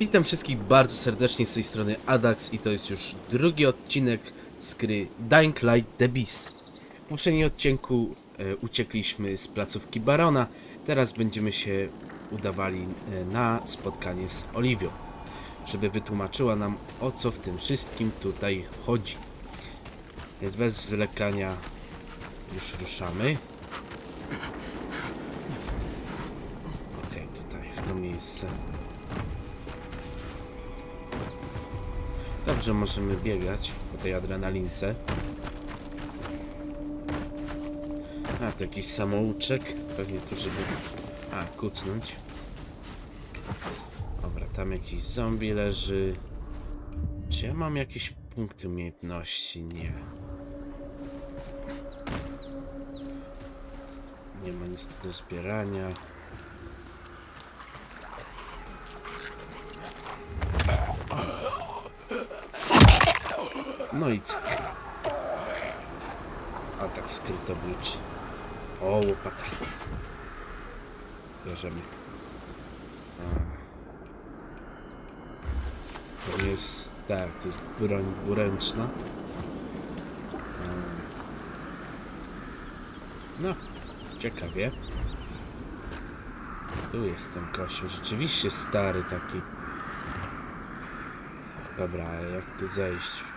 Witam wszystkich bardzo serdecznie z tej strony Adax i to jest już drugi odcinek z gry Dying Light The Beast. W poprzednim odcinku e, uciekliśmy z placówki Barona, teraz będziemy się udawali e, na spotkanie z Oliwią, żeby wytłumaczyła nam o co w tym wszystkim tutaj chodzi. Więc bez zwlekania już ruszamy. Okej, tutaj, w to miejsce. Dobrze, możemy biegać po tej adrenalince. A, to jakiś samouczek. Pewnie tu, żeby... A, kucnąć. Dobra, tam jakiś zombie leży. Czy ja mam jakieś punkty umiejętności? Nie. Nie ma nic do zbierania. No i cyk. Atak skrytobójczy. O, łopata. Bierzemy. To jest... Tak, to jest broń dwuręczna. A. No, ciekawie. Tu jest ten kościół. Rzeczywiście stary taki. Dobra, ale jak tu zejść?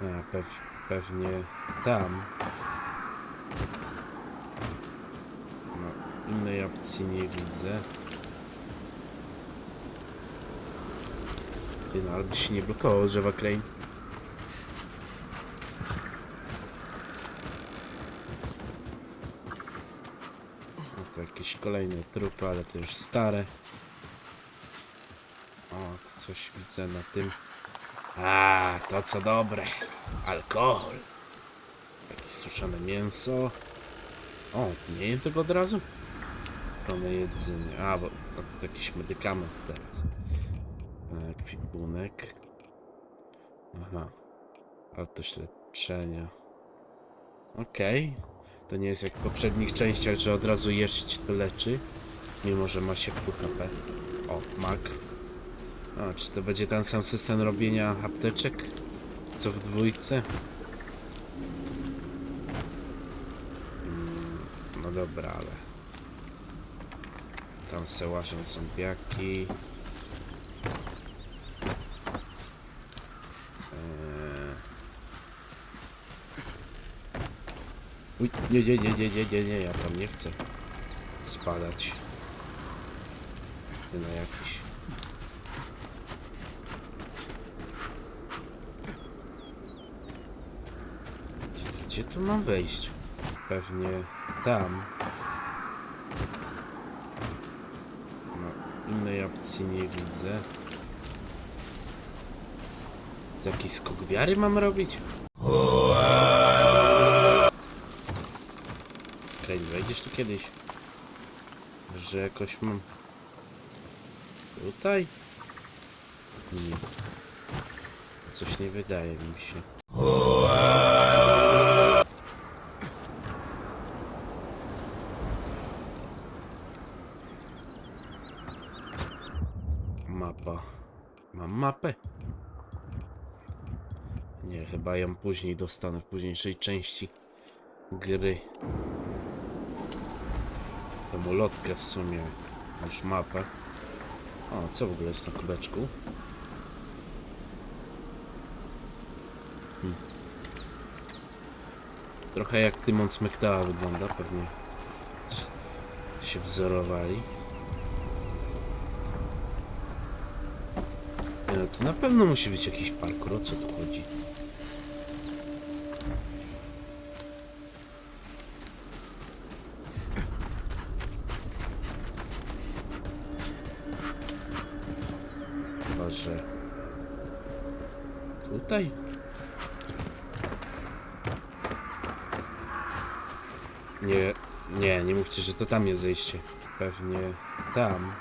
A, pew, pewnie tam. No, innej opcji nie widzę. Ty, no, ale by się nie blokowało drzewa Crane. No to jakieś kolejne trupy, ale to już stare. O, to coś widzę na tym. A, to co dobre. Alkohol. Jakieś suszone mięso. O, nie jem tego od razu? Ochrony jedzenie. A, bo to jakiś medykament teraz. E, Kwipunek. Aha. Wartość leczenia. Okej. To nie jest jak w poprzednich częściach, że od razu jeść to leczy. Mimo, że ma się w HP. O, mak. A, czy to będzie ten sam system robienia apteczek? Co w dwójce? Mm, No dobra, ale... Tam se łażą zombiaki. Eee... Uj, nie, nie, nie, nie, nie, nie, nie, ja tam nie chcę spadać. Nie na jakiś... Gdzie tu mam wejść? Pewnie tam. No, innej opcji nie widzę. To jakiś skok wiary mam robić? Okej, wejdziesz tu kiedyś? Że jakoś mam... Tutaj? Nie. Coś nie wydaje mi się. Mapa. Mam mapę? Nie, chyba ją później dostanę w późniejszej części gry. Tę lotkę w sumie, już mapę. O, co w ogóle jest na kubeczku? Hmm. Trochę jak Tymon Smektała wygląda, pewnie się wzorowali. No to na pewno musi być jakiś parkour, o co tu chodzi? Chyba. Tutaj? Nie, nie, nie mówcie, że to tam jest zejście. Pewnie tam.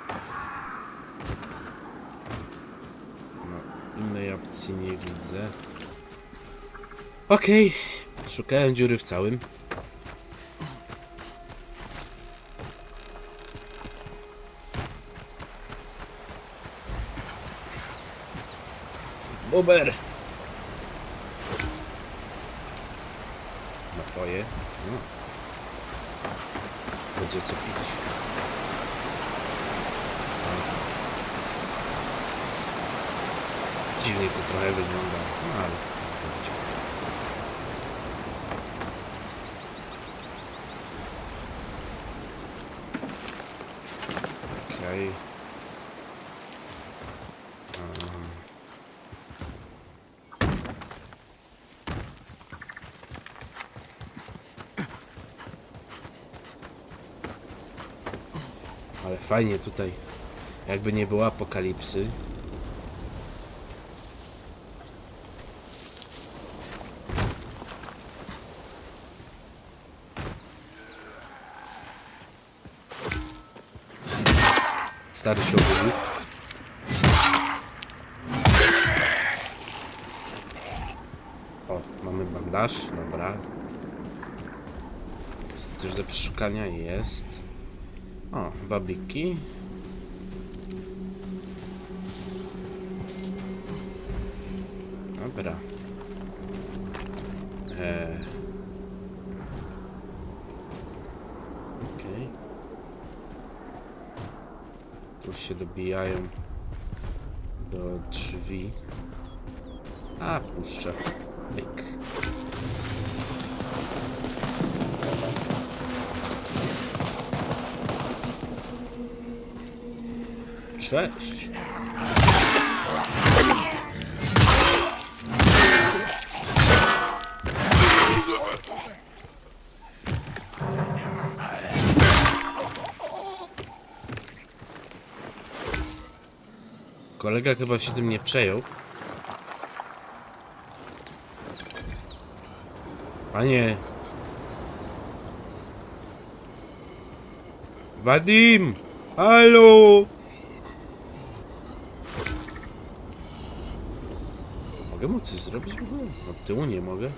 No, innej opcji nie widzę. Okej, szukałem dziury w całym. Buber! Napoje. No. Będzie co pić. No. Dziwnie to trochę wygląda, no ale. Um. Ale fajnie tutaj. Jakby nie było apokalipsy. Stary się obudził. O, mamy bandaż, dobra. Jest Coś do przeszukania jest. O, babiki. Dobra. Eee. Okej. Tu się dobijają do drzwi. A, puszczę. Pyk. Cześć. Kolega chyba się tym nie przejął. Panie. Wadim! Halo! Mogę mu coś zrobić w ogóle? Od tyłu nie mogę.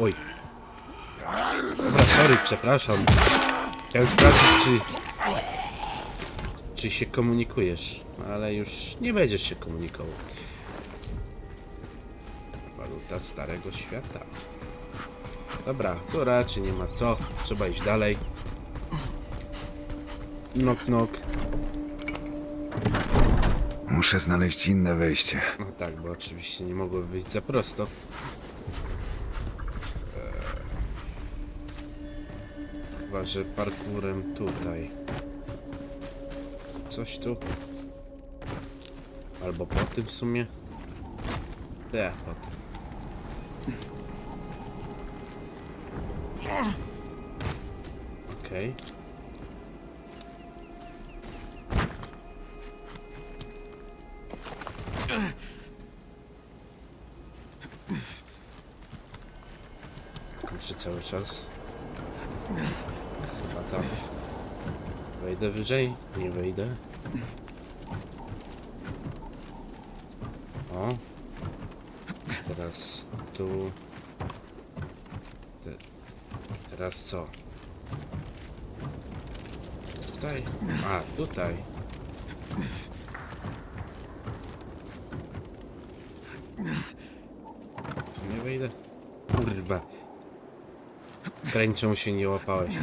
Oj. Sorry, przepraszam. Chciałem sprawdzić, czy... Czy się komunikujesz. Ale już nie będziesz się komunikował. Waluta starego świata. Dobra, to raczej nie ma co. Trzeba iść dalej. Nok, nok. Muszę znaleźć inne wejście. No tak, bo oczywiście nie mogło wyjść za prosto. Że parkurem tutaj. Coś tu. Albo po tym w sumie. Nie, po tym. Okej. Kurczę cały czas. Wejdę wyżej? Nie wejdę. O. Teraz tu. Te... Teraz co? Tutaj? A, tutaj. Tu nie wejdę? Kurwa. Kręczą się nie łapałeś.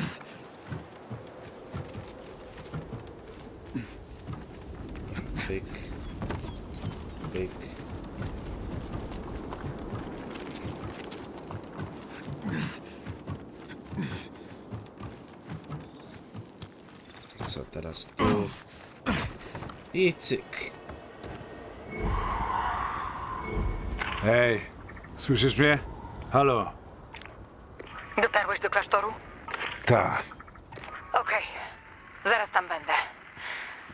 Pyk. Pyk. Co teraz tu? I cyk. Hej, słyszysz mnie? Halo? Dotarłeś do klasztoru? Tak. Okej. Zaraz tam będę.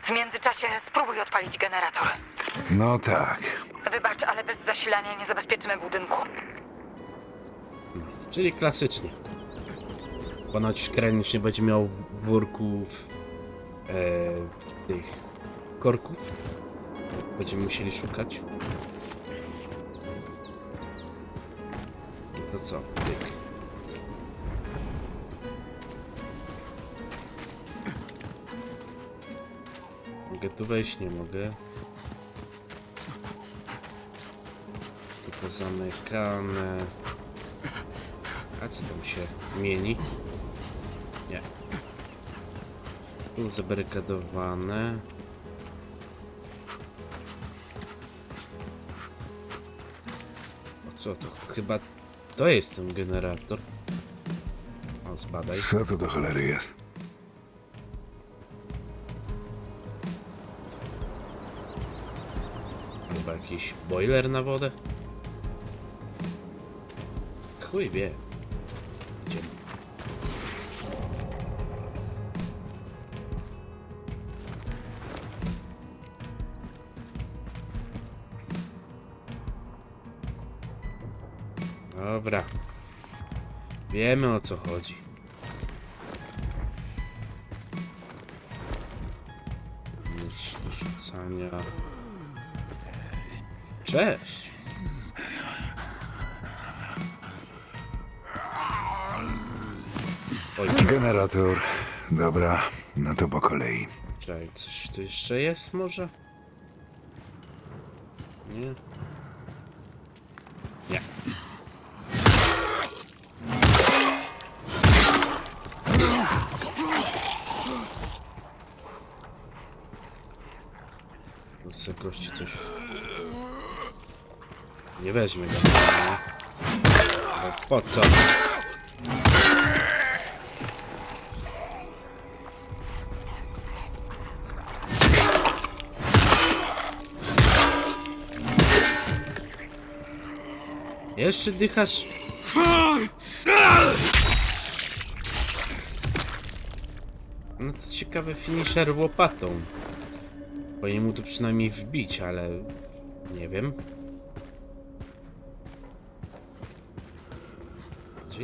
W międzyczasie spróbuj odpalić generator. No tak. Wybacz, ale bez zasilania nie zabezpieczymy budynku. Czyli klasycznie. Ponoć Kren już nie będzie miał worków e, tych korków. Będziemy musieli szukać. I to co? Pyk. mogę tu wejść? Nie mogę. Tylko zamykane. A co tam się mieni? Nie. Tu zabarykadowane. O co to? Chyba to jest ten generator. O, zbadaj. Co to do cholery jest? Chyba jakiś boiler na wodę? Chuj wie. Wiemy o co chodzi. Nic do rzucania. Cześć. Oj, Generator. Dobra, no to po kolei. czekaj, coś tu jeszcze jest może? Nie? Weźmie go. Ale po co? Jeszcze dychasz? No to ciekawy finisher łopatą. Powinien mu to przynajmniej wbić, ale nie wiem.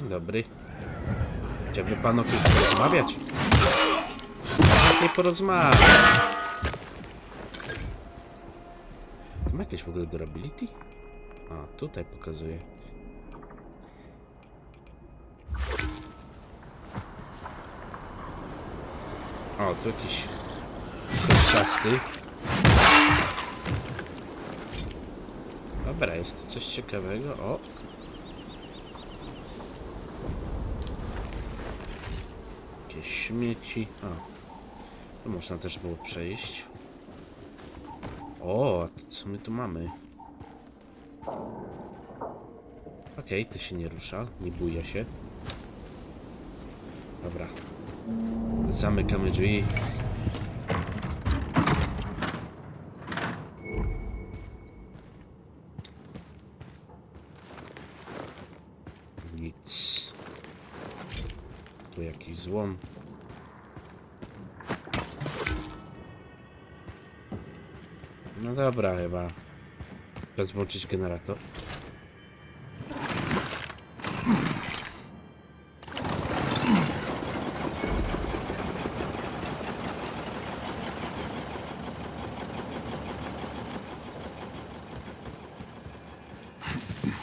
Dzień dobry. Chciałby pan o kimś porozmawiać? Nie porozmawiać. To ma jakieś w ogóle durability? A, tutaj pokazuje. O, tu jakiś kolczasty. Dobra, jest tu coś ciekawego. O! Jakieś śmieci. O, tu można też było przejść. O, a to co my tu mamy? Okej, ty się nie rusza, nie buje się. Dobra. Zamykamy drzwi. Nic. Tu jakiś złom. No dobra, chyba. Czas włączyć generator.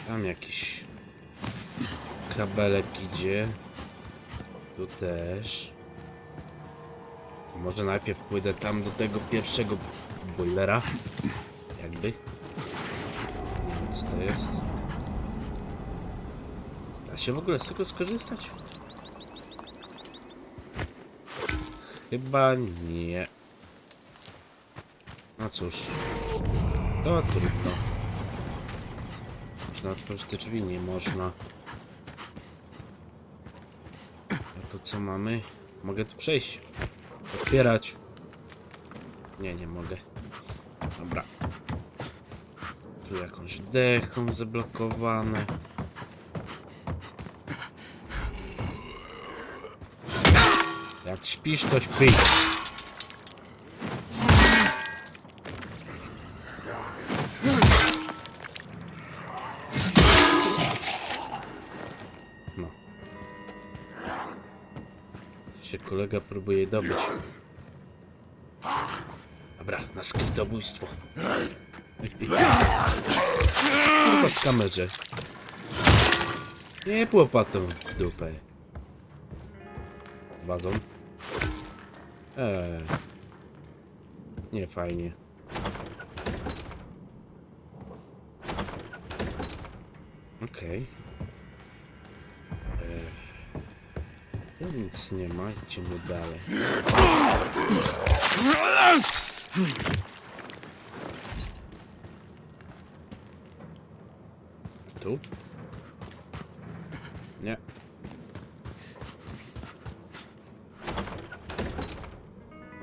Tam jakiś kabelek idzie. Tu też. Może najpierw pójdę tam do tego pierwszego boilera. Jakby. Co to jest. Da się w ogóle z tego skorzystać? Chyba nie. No cóż. To trudno. Można otworzyć te drzwi, nie można. A to co mamy? Mogę tu przejść. Otwierać. Nie, nie mogę. Tu jakąś dechą zablokowane. Jak śpisz, to śpi. No. Tu się kolega próbuje dobyć. Dobra, na skrytobójstwo. Kurwa z kamerze. Nie łopatą w dupę. Wadzą. Eee. Nie fajnie. Okej. Okay. Tu nic nie ma, idziemy dalej. Tu? Nie.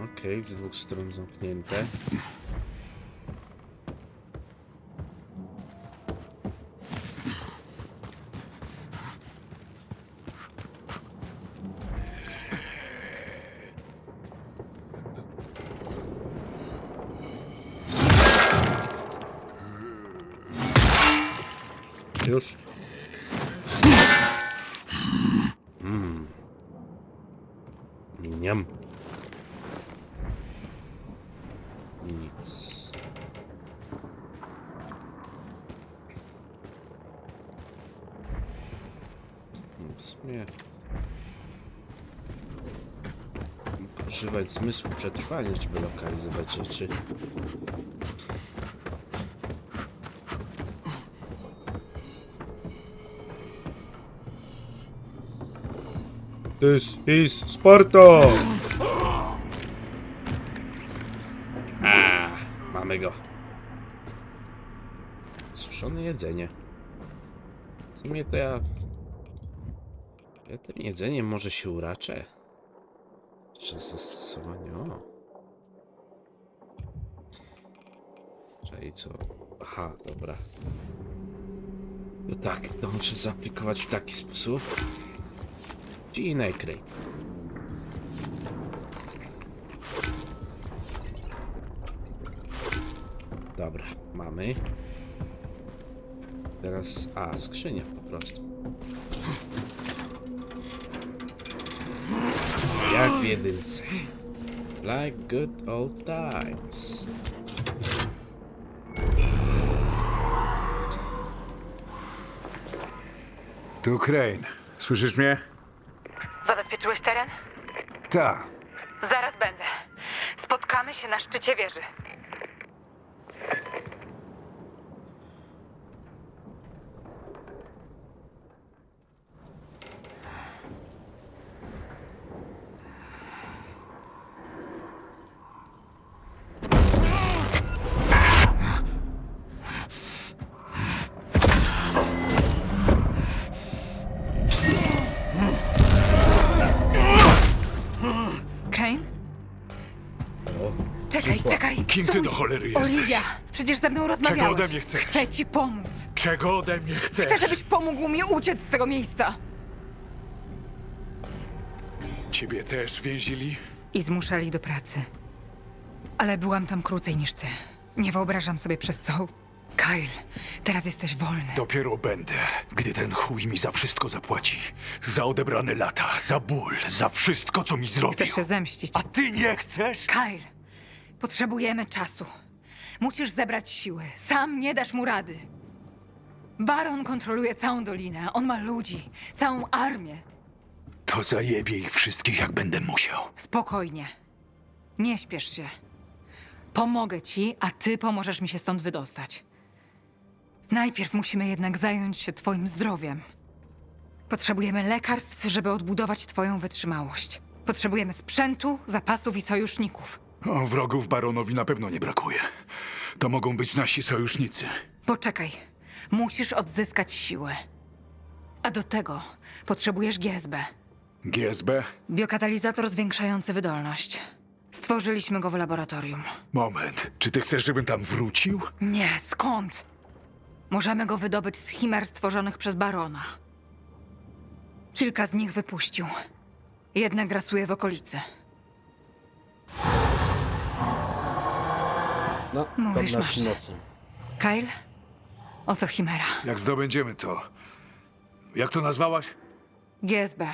Okej, z dwóch stron zamknięte. Używać zmysłu przetrwania, żeby lokalizować rzeczy. This is Sparta! A, mamy go. Suszone jedzenie. W sumie to ja... Ja tym jedzeniem może się uraczę. Czy zastosowanie... O. Czyli co? Aha, dobra. No tak, to muszę zaaplikować w taki sposób. Ci nakryj. Dobra, mamy. Teraz, a, skrzynia po prostu. Jak w jedynce. Like good old times. Tu Crane. Słyszysz mnie? Zabezpieczyłeś teren? Ta. Zaraz będę. Spotkamy się na szczycie wieży. Cholery jesteś? Olivia, przecież ze mną rozmawiałeś. ode mnie chcesz? Chcę ci pomóc. Czego ode mnie chcesz? Chcę, żebyś pomógł mi uciec z tego miejsca. Ciebie też więzili? I zmuszali do pracy. Ale byłam tam krócej niż ty. Nie wyobrażam sobie przez co. Kyle, teraz jesteś wolny. Dopiero będę, gdy ten chuj mi za wszystko zapłaci. Za odebrane lata, za ból, za wszystko, co mi zrobił. Chcę się zemścić. A ty nie chcesz? Kyle, potrzebujemy czasu. Musisz zebrać siły. Sam nie dasz mu rady. Baron kontroluje całą dolinę. On ma ludzi, całą armię. To zajebie ich wszystkich, jak będę musiał. Spokojnie. Nie śpiesz się. Pomogę ci, a ty pomożesz mi się stąd wydostać. Najpierw musimy jednak zająć się twoim zdrowiem. Potrzebujemy lekarstw, żeby odbudować twoją wytrzymałość. Potrzebujemy sprzętu, zapasów i sojuszników. O, wrogów baronowi na pewno nie brakuje. To mogą być nasi sojusznicy. Poczekaj. Musisz odzyskać siłę. A do tego potrzebujesz GSB. GSB? Biokatalizator zwiększający wydolność. Stworzyliśmy go w laboratorium. Moment, czy ty chcesz, żebym tam wrócił? Nie, skąd? Możemy go wydobyć z chimer stworzonych przez barona. Kilka z nich wypuścił. Jedna grasuje w okolicy. No, Mówisz, pod naszym masz. nosem. Kyle? Oto chimera. Jak zdobędziemy to. Jak to nazwałaś? GSB.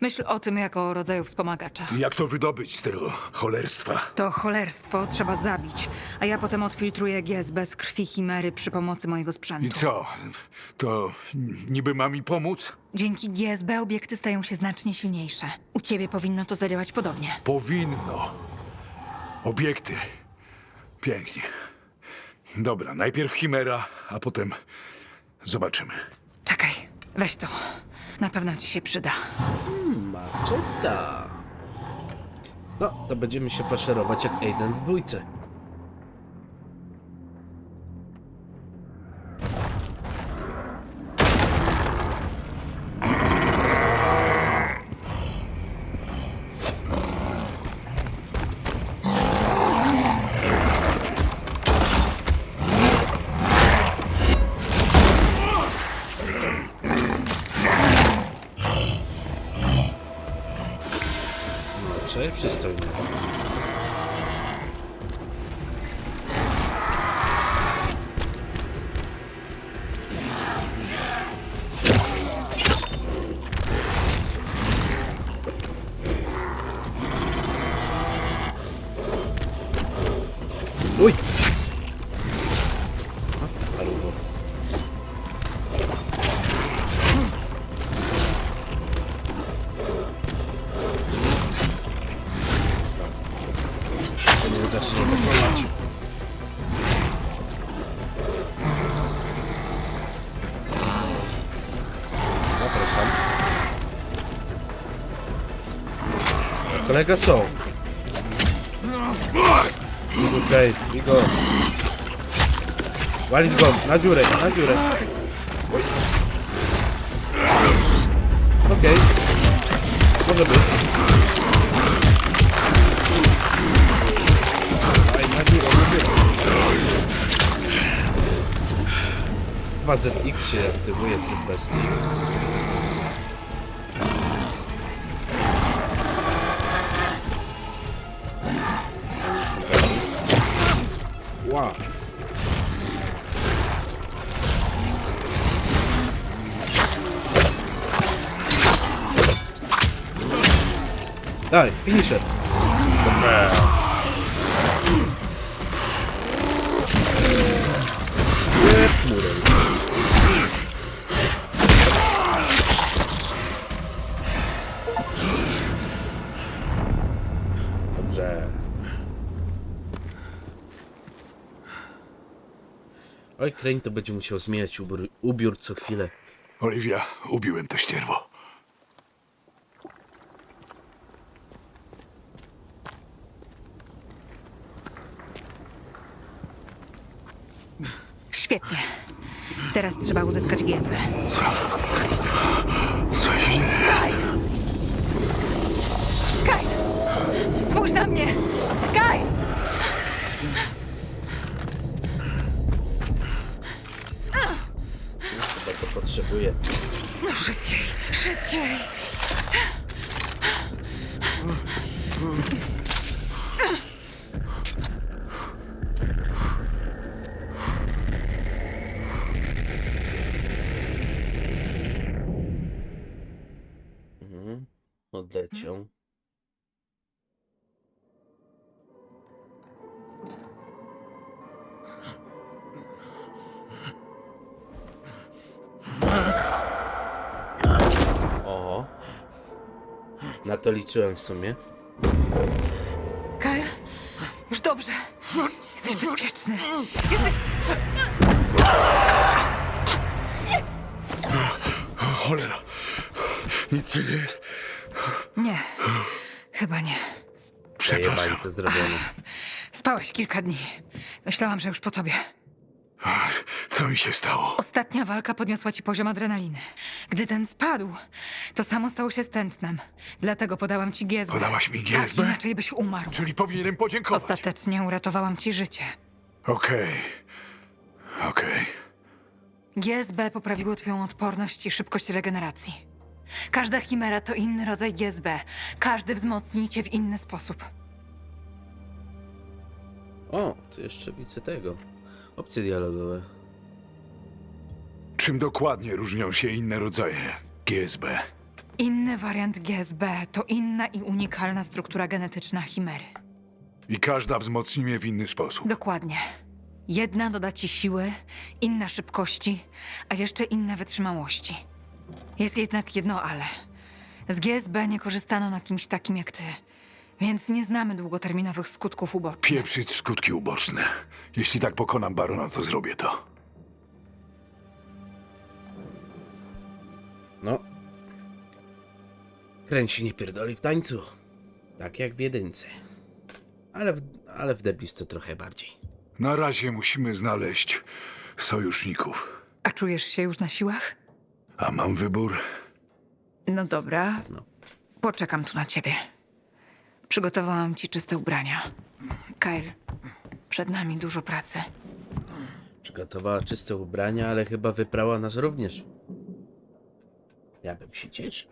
Myśl o tym jako o rodzaju wspomagacza. Jak to wydobyć z tego cholerstwa? To cholerstwo trzeba zabić, a ja potem odfiltruję GSB z krwi chimery przy pomocy mojego I sprzętu. co? To niby ma mi pomóc? Dzięki GSB obiekty stają się znacznie silniejsze. U ciebie powinno to zadziałać podobnie. Powinno. Obiekty. Pięknie. Dobra, najpierw Chimera, a potem zobaczymy. Czekaj, weź to. Na pewno ci się przyda. Maczeta. No, to będziemy się faszerować jak Aiden w bójce. Kolega co? Okej, okay, go. Walić go, na dziurę, na dziurę. Okej. Może być. Daj, na dziurę, na dziurę. Chyba ZX się aktywuje w tym bestii. Wow. Daj, finisher. Dobra. Oj, Crane to będzie musiał zmieniać ubiór, ubiór co chwilę. Oliwia, ubiłem to ścierwo. Świetnie. Teraz trzeba uzyskać GSB. Co? Co się dzieje? Kaj! Spójrz na mnie! Kaj! Chyba to potrzebuje. No to liczyłem w sumie. Kyle, już dobrze. Jesteś bezpieczny. Jesteś... Cholera. Nic ci nie jest. Nie, chyba nie. Przepraszam. Przejebańce zrobione. Spałeś kilka dni. Myślałam, że już po tobie. Co mi się stało? Ostatnia walka podniosła ci poziom adrenaliny. Gdy ten spadł, to samo stało się z tętnem. Dlatego podałam ci GSB. Podałaś mi Tak, GSB? inaczej byś umarł. Czyli powinienem podziękować. Ostatecznie uratowałam ci życie. Okej. Okej. GSB poprawiło twoją odporność i szybkość regeneracji. Każda chimera to inny rodzaj GSB. Każdy wzmocni cię w inny sposób. O, tu jeszcze widzę tego. Opcje dialogowe. Czym dokładnie różnią się inne rodzaje GSB? Inny wariant GSB to inna i unikalna struktura genetyczna chimery. I każda wzmocni mnie w inny sposób. Dokładnie. Jedna doda ci siły, inna szybkości, a jeszcze inne wytrzymałości. Jest jednak jedno ale. Z GSB nie korzystano na kimś takim jak ty. Więc nie znamy długoterminowych skutków ubocznych. Pieprzyć skutki uboczne. Jeśli tak pokonam barona, to zrobię to. No. Kręci nie pierdoli w tańcu. Tak jak w jedynce. Ale w, ale w Debis to trochę bardziej. Na razie musimy znaleźć sojuszników. A czujesz się już na siłach? A mam wybór? No dobra. No. Poczekam tu na ciebie. Przygotowałam ci czyste ubrania. Kyle, przed nami dużo pracy. Przygotowała czyste ubrania, ale chyba wyprała nas również. Ja bym się cieszył.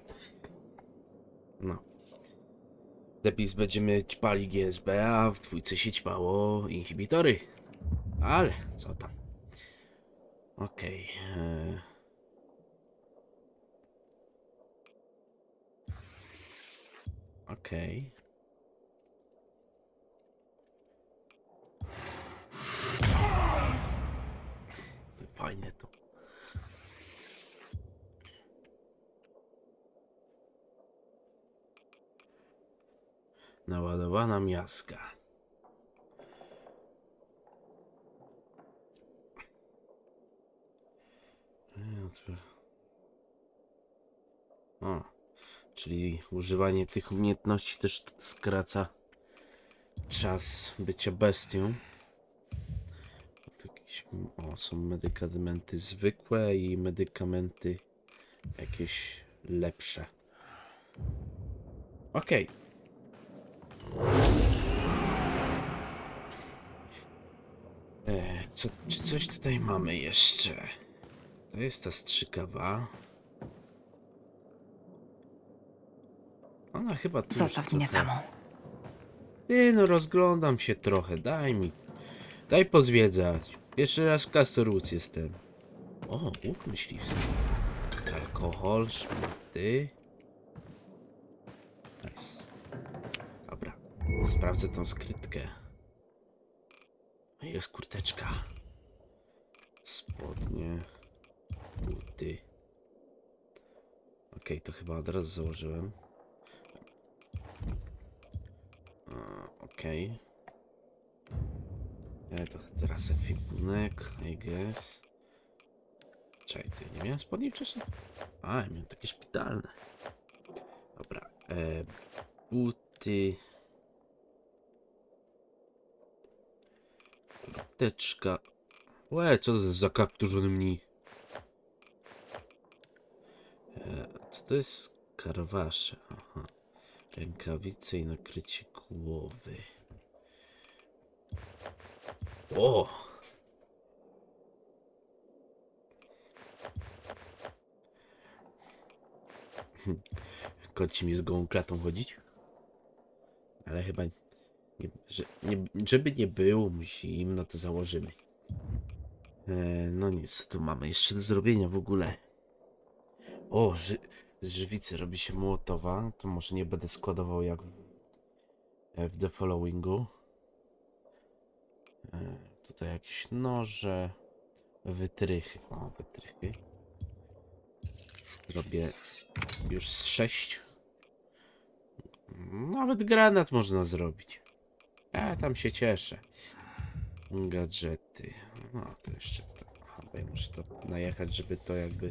No. Depis będziemy ćpali GSB, a w dwójce się ćpało inhibitory. Ale, co tam. Okej. e. Okej. Fajnie to. Naładowana miaska. O, czyli używanie tych umiejętności też skraca czas bycia bestią. O, są medykamenty zwykłe i medykamenty jakieś lepsze. Okej. E, co, czy coś tutaj mamy jeszcze? To jest ta strzykawa. Ona chyba tu Zostaw mnie trochę- samą. Ty no rozglądam się trochę, daj mi. Daj pozwiedzać. Jeszcze raz w Castorus jestem. O, łuk myśliwski. Alkohol, szmaty. Nice. Dobra. Sprawdzę tą skrytkę. No Jest kurteczka. Spodnie. Buty. Okej, to chyba od razu założyłem. Okej. Okay. To teraz ekwipunek, I guess. Czekaj, ty nie miałem spodni wcześniej? A, ja miałem takie szpitalne. Dobra, e, buty. Kurteczka. Łe, co to za zakapturzony mnich? E, co to jest karwasze? Aha. Rękawice i nakrycie głowy. O! Koci mi z gołą klatą chodzić? Ale chyba nie, że, nie, żeby nie było zimno, to założymy. E, no nic, tu mamy jeszcze do zrobienia w ogóle. O, ży, z żywicy robi się młotowa. To może nie będę składował jak w, e, w The Followingu. E, tutaj jakieś noże, wytrychy. O, wytrychy. Robię już z sześć. Nawet granat można zrobić. Ja tam się cieszę. Gadżety. No, to jeszcze to. Aha, muszę to najechać, żeby to jakby.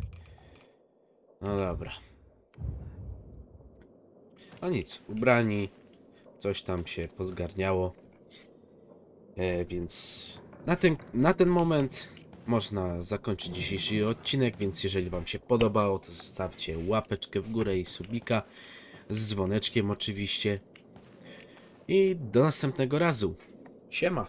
No dobra. No nic, ubrani. Coś tam się pozgarniało. E, więc na ten, na ten moment można zakończyć dzisiejszy odcinek, więc jeżeli Wam się podobało, to zostawcie łapeczkę w górę i subika z dzwoneczkiem oczywiście. I do następnego razu. Siema.